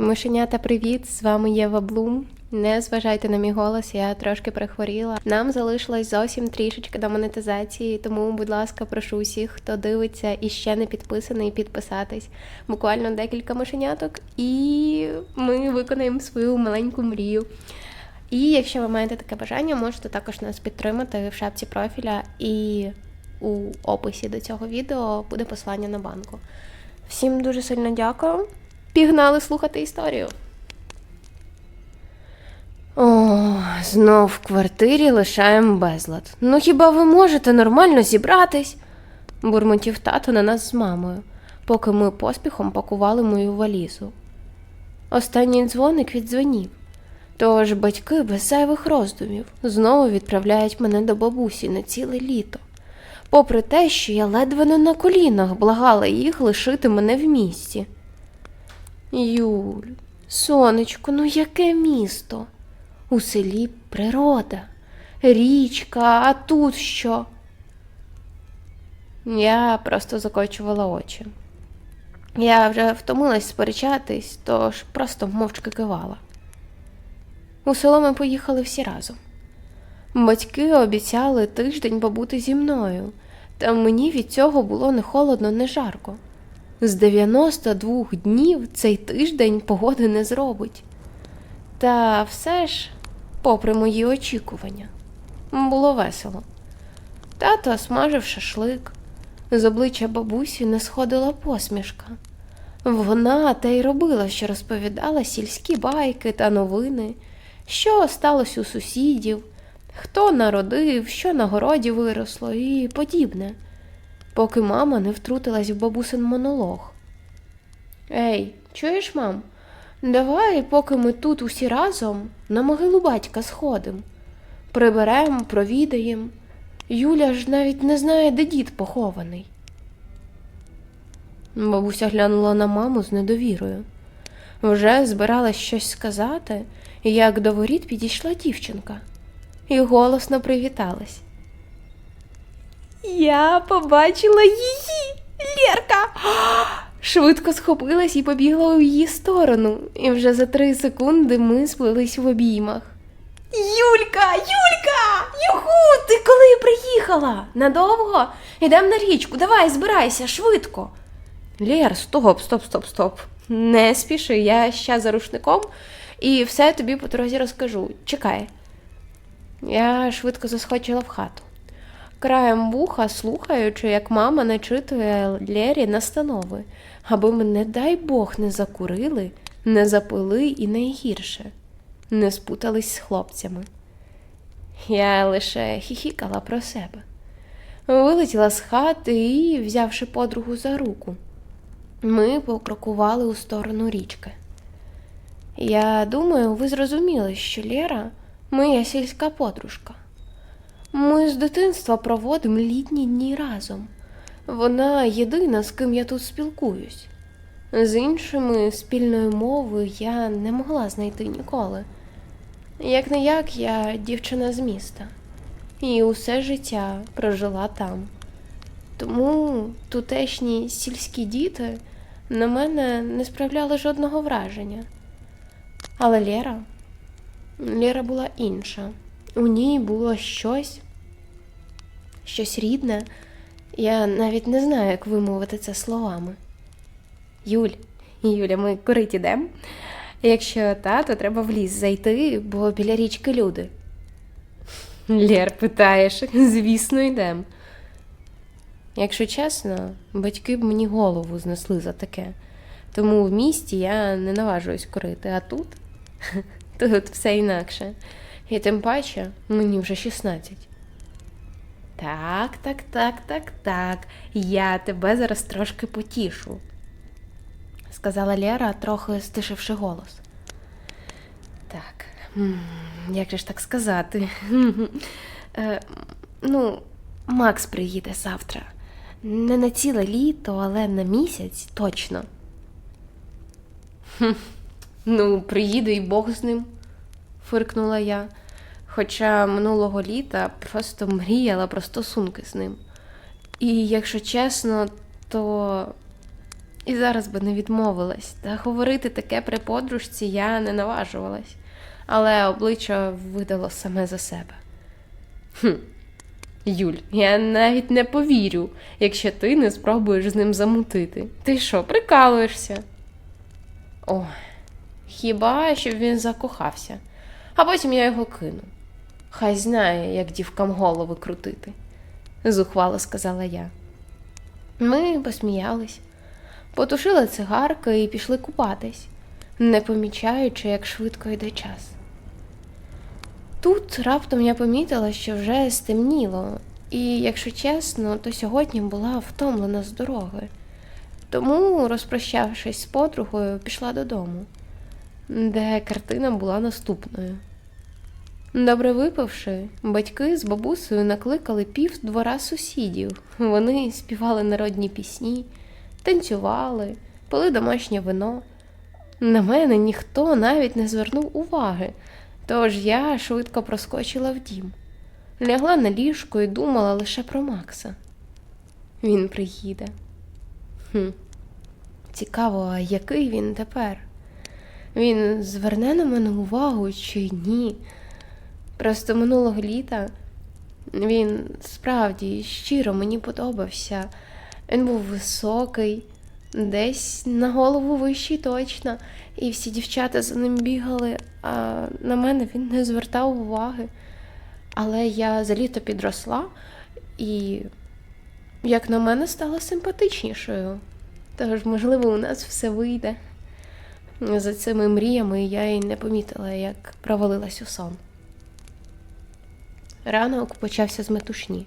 Мишенята, привіт! З вами Єва Блум. Не зважайте на мій голос, я трошки перехворіла. Нам залишилось зовсім трішечки до монетизації, тому, будь ласка, прошу усіх, хто дивиться і ще не підписаний, підписатись. Буквально декілька мишеняток, і ми виконаємо свою маленьку мрію. І якщо ви маєте таке бажання, можете також нас підтримати в шапці профіля і у описі до цього відео буде посилання на банку. Всім дуже сильно дякую. Пігнали слухати історію. О, знов в квартирі лишаємо безлад. Ну хіба ви можете нормально зібратись? бурмотів тато на нас з мамою, поки ми поспіхом пакували мою валізу. Останній дзвоник віддзвонів. Тож батьки без зайвих роздумів знову відправляють мене до бабусі на ціле літо, попри те, що я ледве не на колінах благала їх лишити мене в місті. Юль, сонечко, ну яке місто? У селі природа, річка, а тут що? Я просто закочувала очі. Я вже втомилась сперечатись, тож просто мовчки кивала. У село ми поїхали всі разом. Батьки обіцяли тиждень побути зі мною, та мені від цього було не холодно, не жарко. З 92 днів цей тиждень погоди не зробить. Та все ж, попри мої очікування, було весело. Тато смажив шашлик, з обличчя бабусі не сходила посмішка. Вона та й робила, що розповідала сільські байки та новини, що сталося у сусідів, хто народив, що на городі виросло і подібне, поки мама не втрутилась в бабусин монолог. Ей, чуєш, мам? Давай, поки ми тут усі разом на могилу батька сходим. Приберемо, провідаємо. Юля ж навіть не знає, де дід похований. Бабуся глянула на маму з недовірою. Вже збиралась щось сказати, як до воріт підійшла дівчинка і голосно привіталась. Я побачила її, Лєрка! Швидко схопилась і побігла у її сторону, і вже за три секунди ми сплелись в обіймах. Юлька, Юлька! Юху, ти коли приїхала? Надовго? Ідем на річку, давай, збирайся, швидко. Лєр, стоп, стоп, стоп, стоп. Не спіши, я ще за рушником і все тобі по дорозі розкажу. Чекай. Я швидко заскочила в хату. Краєм вуха, слухаючи, як мама начитує Лєрі настанови, аби ми, не дай Бог, не закурили, не запили і найгірше, не спутались з хлопцями. Я лише хіхікала про себе. Вилетіла з хати і, взявши подругу за руку, ми покрокували у сторону річки. Я думаю, ви зрозуміли, що Лєра моя сільська подружка. Ми з дитинства проводимо літні дні разом. Вона єдина, з ким я тут спілкуюсь. З іншими спільною мовою я не могла знайти ніколи. Як не як я дівчина з міста, і усе життя прожила там. Тому тутешні сільські діти на мене не справляли жодного враження. Але Лєра, Лєра була інша. У ній було щось, щось рідне. Я навіть не знаю, як вимовити це словами. Юль, Юля, ми курить ідем. Якщо та, то треба в ліс зайти, бо біля річки люди. Лєр, питаєш, звісно, йдем. Якщо чесно, батьки б мені голову знесли за таке. Тому в місті я не наважуюсь курити, а тут тут все інакше. І тим паче мені вже 16. Так, так, так, так, так. Я тебе зараз трошки потішу, сказала Лєра, трохи стишивши голос. Так, як же ж так сказати? Е, Ну, Макс приїде завтра. Не на ціле літо, але на місяць точно. Ну, приїде і Бог з ним, фиркнула я. Хоча минулого літа просто мріяла про стосунки з ним. І якщо чесно, то і зараз би не відмовилась, та говорити таке при подружці я не наважувалась, але обличчя видало саме за себе. Хм. Юль, я навіть не повірю, якщо ти не спробуєш з ним замутити. Ти що, прикалуєшся? Ой, хіба щоб він закохався, а потім я його кину. Хай знає, як дівкам голови крутити, зухвало сказала я. Ми посміялись, потушили цигарки і пішли купатись, не помічаючи, як швидко йде час. Тут раптом я помітила, що вже стемніло, і, якщо чесно, то сьогодні була втомлена з дороги. Тому, розпрощавшись з подругою, пішла додому, де картина була наступною. Добре випивши, батьки з бабусею накликали пів двора сусідів. Вони співали народні пісні, танцювали, пили домашнє вино. На мене ніхто навіть не звернув уваги, тож я швидко проскочила в дім. Лягла на ліжко і думала лише про Макса. Він приїде. Хм. Цікаво, а який він тепер? Він зверне на мене увагу чи ні? Просто минулого літа він справді щиро мені подобався. Він був високий, десь на голову вищий точно, і всі дівчата за ним бігали, а на мене він не звертав уваги. Але я за літо підросла і, як на мене, стала симпатичнішою. Тож, можливо, у нас все вийде. За цими мріями я й не помітила, як провалилась у сон. Ранок почався з метушні.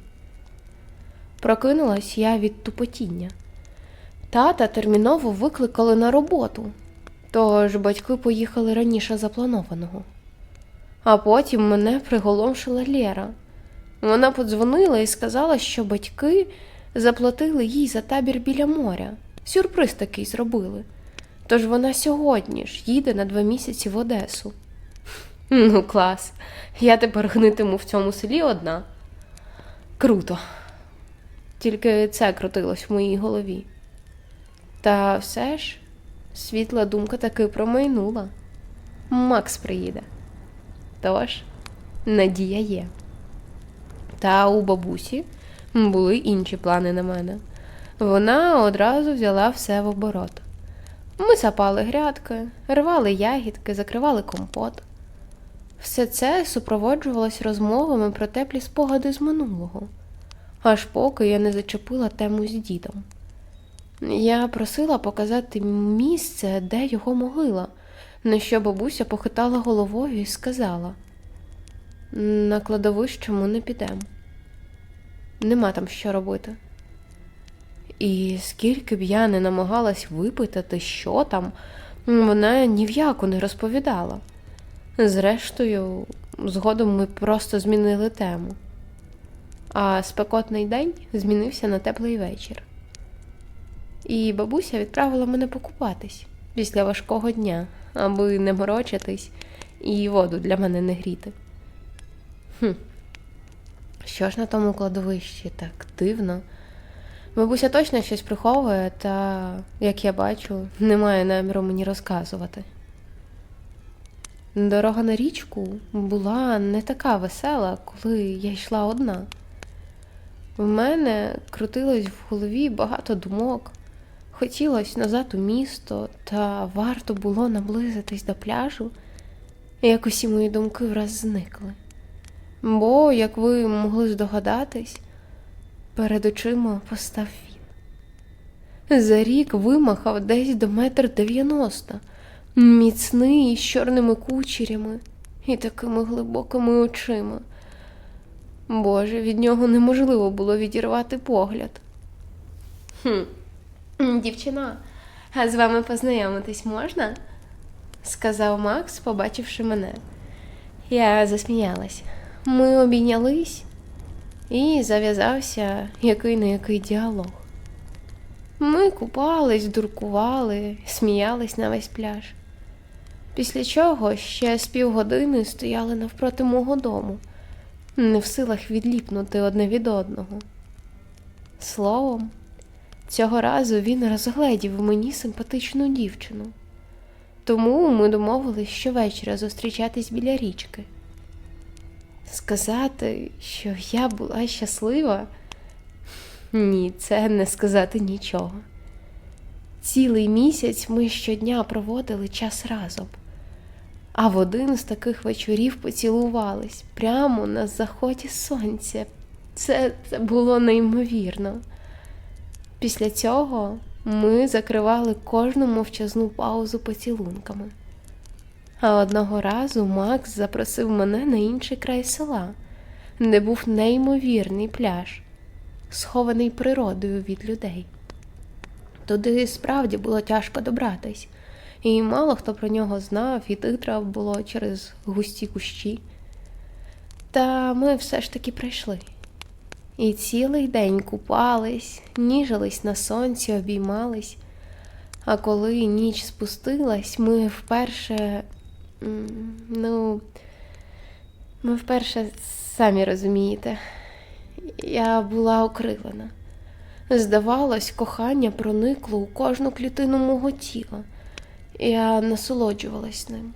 Прокинулась я від тупотіння. Тата терміново викликали на роботу, тож батьки поїхали раніше запланованого. А потім мене приголомшила Лєра. Вона подзвонила і сказала, що батьки заплатили їй за табір біля моря. Сюрприз такий зробили. Тож вона сьогодні ж їде на два місяці в Одесу. Ну, клас. Я тепер гнитиму в цьому селі одна. Круто. Тільки це крутилось в моїй голові. Та все ж світла думка таки промайнула. Макс приїде. Тож, надія є. Та у бабусі були інші плани на мене. Вона одразу взяла все в оборот. Ми сапали грядки, рвали ягідки, закривали компот. Все це супроводжувалось розмовами про теплі спогади з минулого, аж поки я не зачепила тему з дідом. Я просила показати місце, де його могила, на що бабуся похитала головою і сказала: на кладовищому не підемо. Нема там що робити. І скільки б я не намагалась випитати, що там, вона ні в яку не розповідала. Зрештою, згодом ми просто змінили тему. А спекотний день змінився на теплий вечір. І бабуся відправила мене покупатись після важкого дня, аби не морочитись і воду для мене не гріти. Хм. Що ж на тому кладовищі так дивно? Бабуся точно щось приховує, та, як я бачу, не має наміру мені розказувати. Дорога на річку була не така весела, коли я йшла одна. В мене крутилось в голові багато думок. Хотілося назад у місто, та варто було наблизитись до пляжу, як усі мої думки враз зникли. Бо, як ви могли здогадатись, перед очима постав він. За рік вимахав десь до метр дев'яносто, міцний з чорними кучерями і такими глибокими очима. Боже, від нього неможливо було відірвати погляд. Хм, дівчина, а з вами познайомитись можна? сказав Макс, побачивши мене. Я засміялась. Ми обійнялись, і зав'язався який не який діалог. Ми купались, дуркували, сміялись на весь пляж. Після чого ще з півгодини стояли навпроти мого дому, не в силах відліпнути одне від одного. Словом, Цього разу він розгледів мені симпатичну дівчину. Тому ми домовились щовечора зустрічатись біля річки. Сказати, що я була щаслива? Ні, це не сказати нічого. Цілий місяць ми щодня проводили час разом, а в один з таких вечорів поцілувались прямо на заході сонця. Це, це було неймовірно. Після цього ми закривали кожну мовчазну паузу поцілунками. А одного разу Макс запросив мене на інший край села, де був неймовірний пляж, схований природою від людей. Туди справді було тяжко добратись, і мало хто про нього знав, і титрав було через густі кущі. Та ми все ж таки прийшли. І цілий день купались, ніжились на сонці, обіймались. А коли ніч спустилась, ми вперше. Ну, ми вперше самі розумієте, я була окрилена. Здавалось, кохання проникло у кожну клітину мого тіла. Я насолоджувалась ним,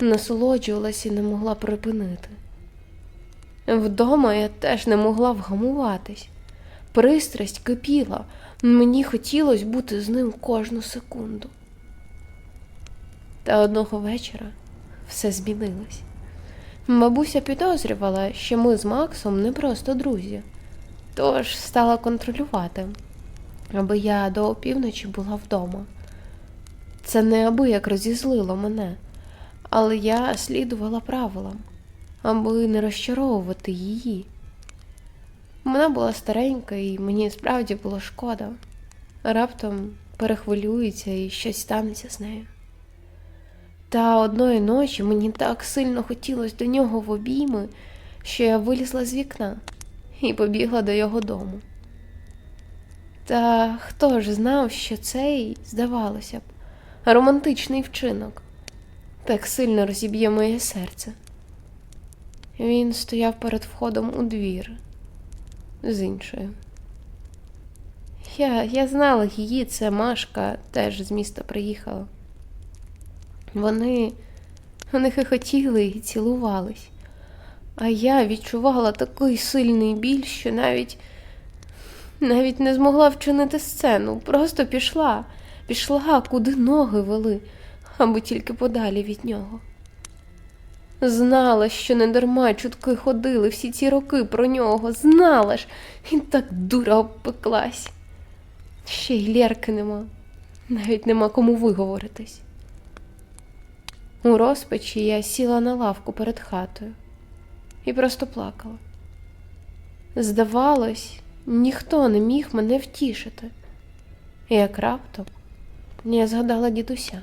насолоджувалась і не могла припинити. Вдома я теж не могла вгамуватись. Пристрасть кипіла, мені хотілося бути з ним кожну секунду. Та одного вечора все змінилось. Бабуся підозрювала, що ми з Максом не просто друзі, тож стала контролювати, аби я до опівночі була вдома. Це неабияк розізлило мене, але я слідувала правилам аби не розчаровувати її. Вона була старенька, і мені справді було шкода. Раптом перехвилюється і щось станеться з нею. Та одної ночі мені так сильно хотілося до нього в обійми, що я вилізла з вікна і побігла до його дому. Та хто ж знав, що цей, здавалося б, романтичний вчинок так сильно розіб'є моє серце. Він стояв перед входом у двір з іншою. Я, я знала її, це Машка теж з міста приїхала. Вони, вони хихотіли і цілувались, а я відчувала такий сильний біль, що навіть, навіть не змогла вчинити сцену, просто пішла, пішла, куди ноги вели, аби тільки подалі від нього. Знала, що не дарма чутки ходили всі ці роки про нього. Знала ж, і так дура обпеклась. Ще й Лєрки нема, навіть нема кому виговоритись. У розпачі я сіла на лавку перед хатою і просто плакала. Здавалось, ніхто не міг мене втішити. Як раптом я згадала дідуся.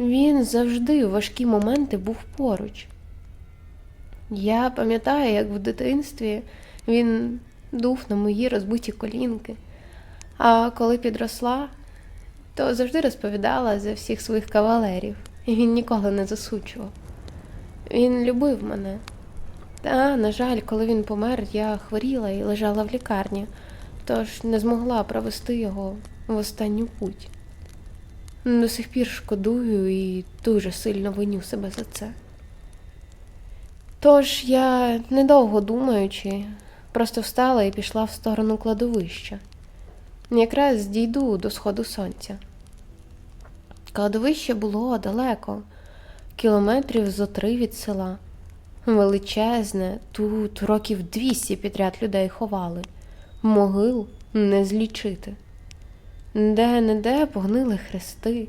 Він завжди у важкі моменти був поруч. Я пам'ятаю, як в дитинстві він дув на мої розбиті колінки, а коли підросла, то завжди розповідала за всіх своїх кавалерів, і він ніколи не засучував. Він любив мене. Та, на жаль, коли він помер, я хворіла і лежала в лікарні, тож не змогла провести його в останню путь. До сих пір шкодую і дуже сильно виню себе за це. Тож я, недовго думаючи, просто встала і пішла в сторону кладовища. Якраз дійду до сходу сонця. Кладовище було далеко, кілометрів зо три від села. Величезне, тут років двісті підряд людей ховали, могил не злічити. Де-не-де погнили хрести,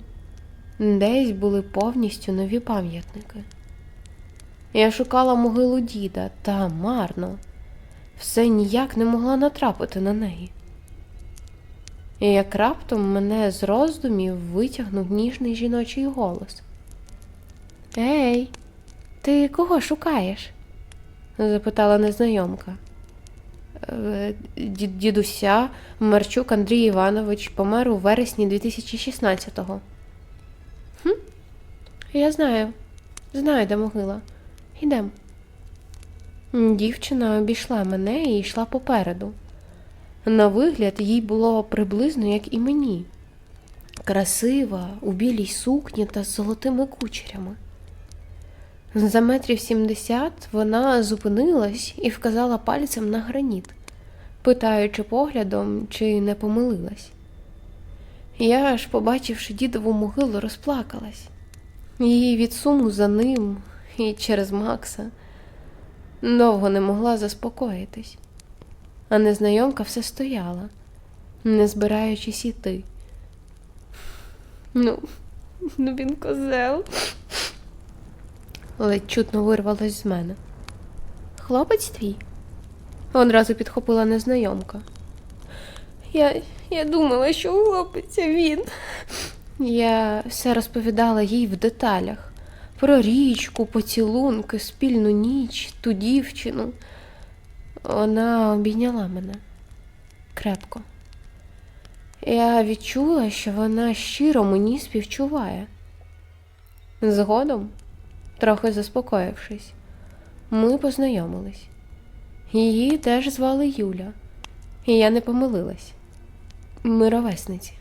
десь були повністю нові пам'ятники. Я шукала могилу діда, та марно, все ніяк не могла натрапити на неї. І як раптом мене з роздумів витягнув ніжний жіночий голос. Ей, ти кого шукаєш? запитала незнайомка. Ді- Дідуся Марчук Андрій Іванович помер у вересні 2016-го. Хм? Я знаю, знаю, де могила. Ідем. Дівчина обійшла мене і йшла попереду. На вигляд їй було приблизно як і мені. Красива, у білій сукні та з золотими кучерями. За метрів сімдесят вона зупинилась і вказала пальцем на граніт, питаючи поглядом, чи не помилилась. Я ж, побачивши дідову могилу, розплакалась. Її від суму за ним і через Макса довго не могла заспокоїтись, а незнайомка все стояла, не збираючись іти. Ну, ну він козел. Ледь чутно вирвалось з мене. Хлопець твій? Одразу підхопила незнайомка. Я, я думала, що хлопець він. Я все розповідала їй в деталях про річку, поцілунки, спільну ніч, ту дівчину. Вона обійняла мене крепко. Я відчула, що вона щиро мені співчуває. Згодом, трохи заспокоївшись, ми познайомились. Її теж звали Юля, і я не помилилась. Ми ровесниці.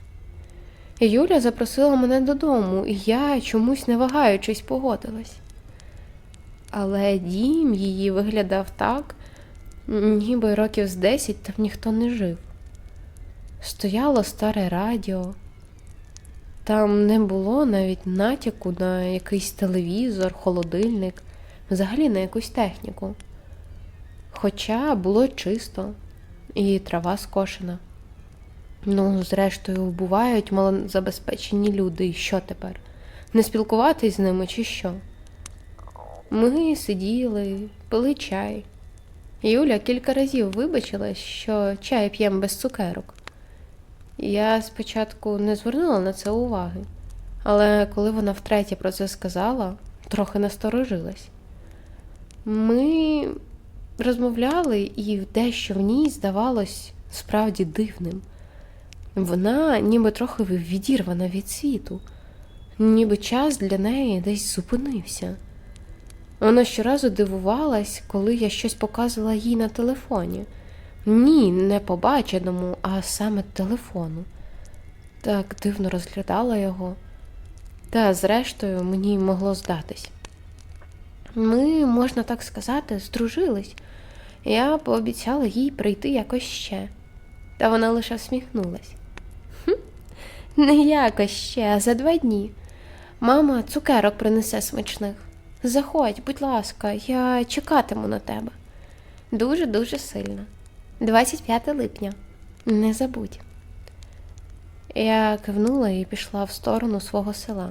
Юля запросила мене додому, і я, чомусь не вагаючись, погодилась. Але дім її виглядав так, ніби років з десять там ніхто не жив. Стояло старе радіо. Там не було навіть натяку на якийсь телевізор, холодильник, взагалі на якусь техніку. Хоча було чисто і трава скошена. Ну, зрештою, бувають малозабезпечені люди, і що тепер? Не спілкуватись з ними чи що? Ми сиділи, пили чай. Юля кілька разів вибачилась, що чай п'ємо без цукерок. Я спочатку не звернула на це уваги, але коли вона втретє про це сказала, трохи насторожилась. Ми розмовляли, і дещо в ній здавалось справді дивним. Вона ніби трохи відірвана від світу, ніби час для неї десь зупинився. Вона щоразу дивувалась, коли я щось показувала їй на телефоні. Ні, не побаченому, а саме телефону. Так дивно розглядала його. Та, зрештою, мені могло здатись. Ми, можна так сказати, здружились. Я пообіцяла їй прийти якось ще, та вона лише всміхнулась. Не якось ще, а за два дні. Мама цукерок принесе смачних. Заходь, будь ласка, я чекатиму на тебе. Дуже-дуже сильно. 25 липня. Не забудь. Я кивнула і пішла в сторону свого села.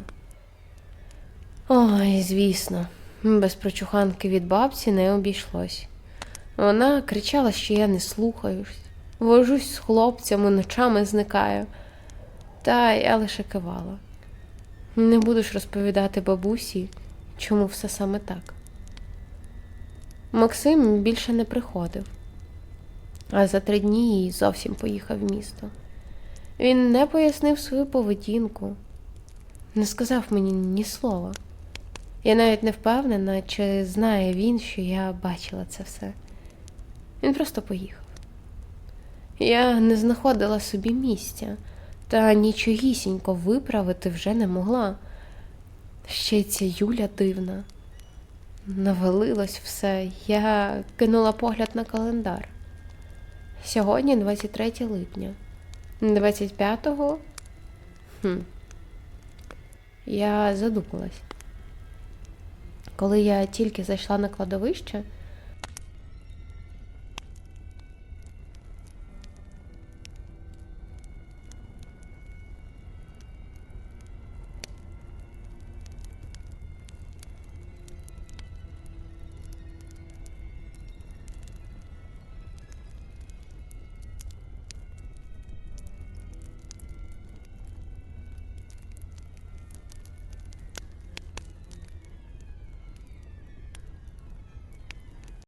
Ой, звісно, без прочуханки від бабці не обійшлось. Вона кричала, що я не слухаюсь, вожусь з хлопцями, ночами зникаю. Та я лише кивала. Не будеш розповідати бабусі, чому все саме так. Максим більше не приходив, а за три дні зовсім поїхав в місто. Він не пояснив свою поведінку, не сказав мені ні слова. Я навіть не впевнена, чи знає він, що я бачила це все. Він просто поїхав. Я не знаходила собі місця, та нічогісінько виправити вже не могла. Ще ця Юля дивна. Навалилось все, я кинула погляд на календар. Сьогодні 23 липня. 25-го. Хм. Я задумалась. Коли я тільки зайшла на кладовище,